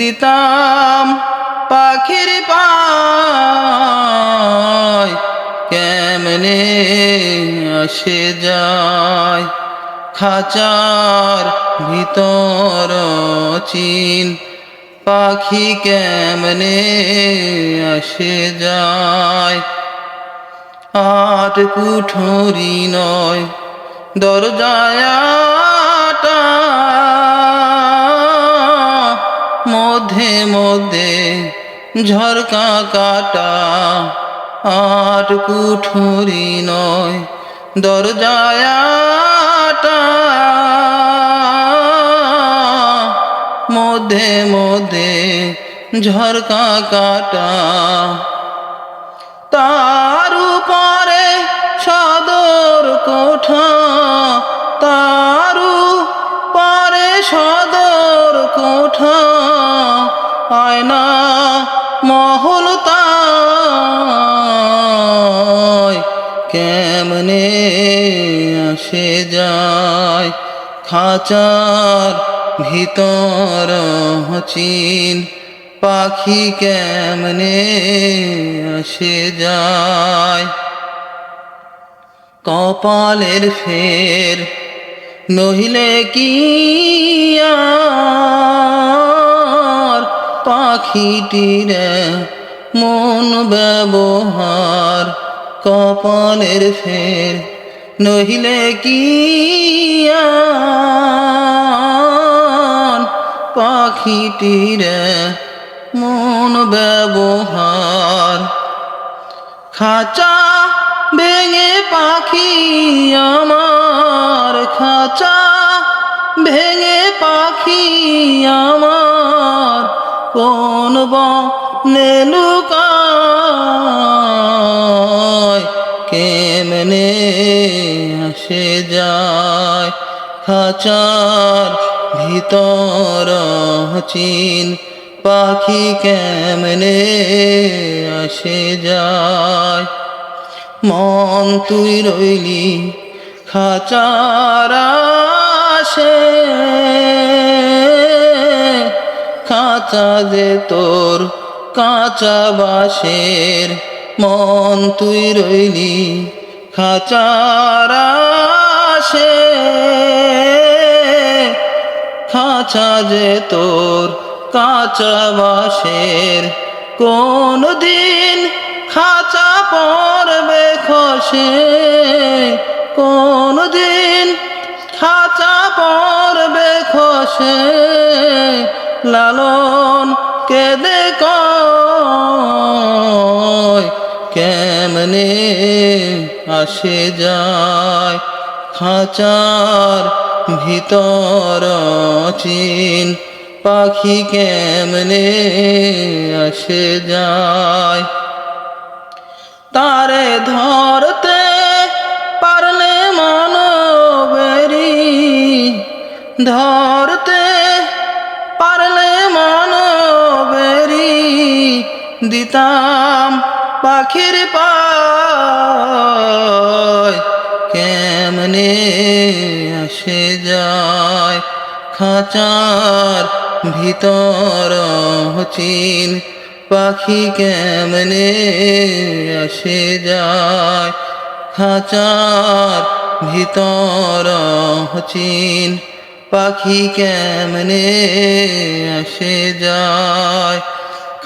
দিতাম পাখির পায়, কেমনে আসে যায়। খাচার ভিতর চিন পাখি কেমনে আসে যায়। আট কুঠুরি নয়, দরজায়াটা মধ্যে মধ্যে ঝরকা কাটা আট কুঠুরি নয় দরজায়াটা মধ্যে মধ্যে ঝরকা কাটা, তার উপরে সদর কোঠা, তার পরে সদর কোঠা। আয়না মহল তাই কেমনে আসে যায়? খাঁচার ভিতর চিন পাখি কেমনে আসে যায়? কপালের ফের নহিলে কি পাখিটির মন ব্যবহার কপালের ফের নহিলে কি পাখিটির মন ব্যবহার খাঁচা ভেঙে পাখি আমার, খাঁচা ভেঙে পাখি আমার। কোন বনে কেমনে আসে যায়? খাচার ভিতর চিন পাখি কেমনে আসে যায়? মন তুই রইলি খাচার আসে যে তোর কাঁচা বাসের মন, তুই রইলি খাচার আসে খাঁচা যে তোর কাঁচা বাসের কোন দিন খাঁচা পড়বে খসে। কোন দিন খাঁচা পড়বে খসে। লালন কেদে কেমনে আসে যায় খাঁচার ভিতর চিন পাখি কেমনে আসে যায়? তারে ধরতে পারলে মন বেরি দিতাম পাখির পায়। কেমনে আসে যায় খাঁচার ভিতর চিন পাখি কেমনে আসে যায় খাঁচার ভিতর চিন পাখি কেমনে আসে যায়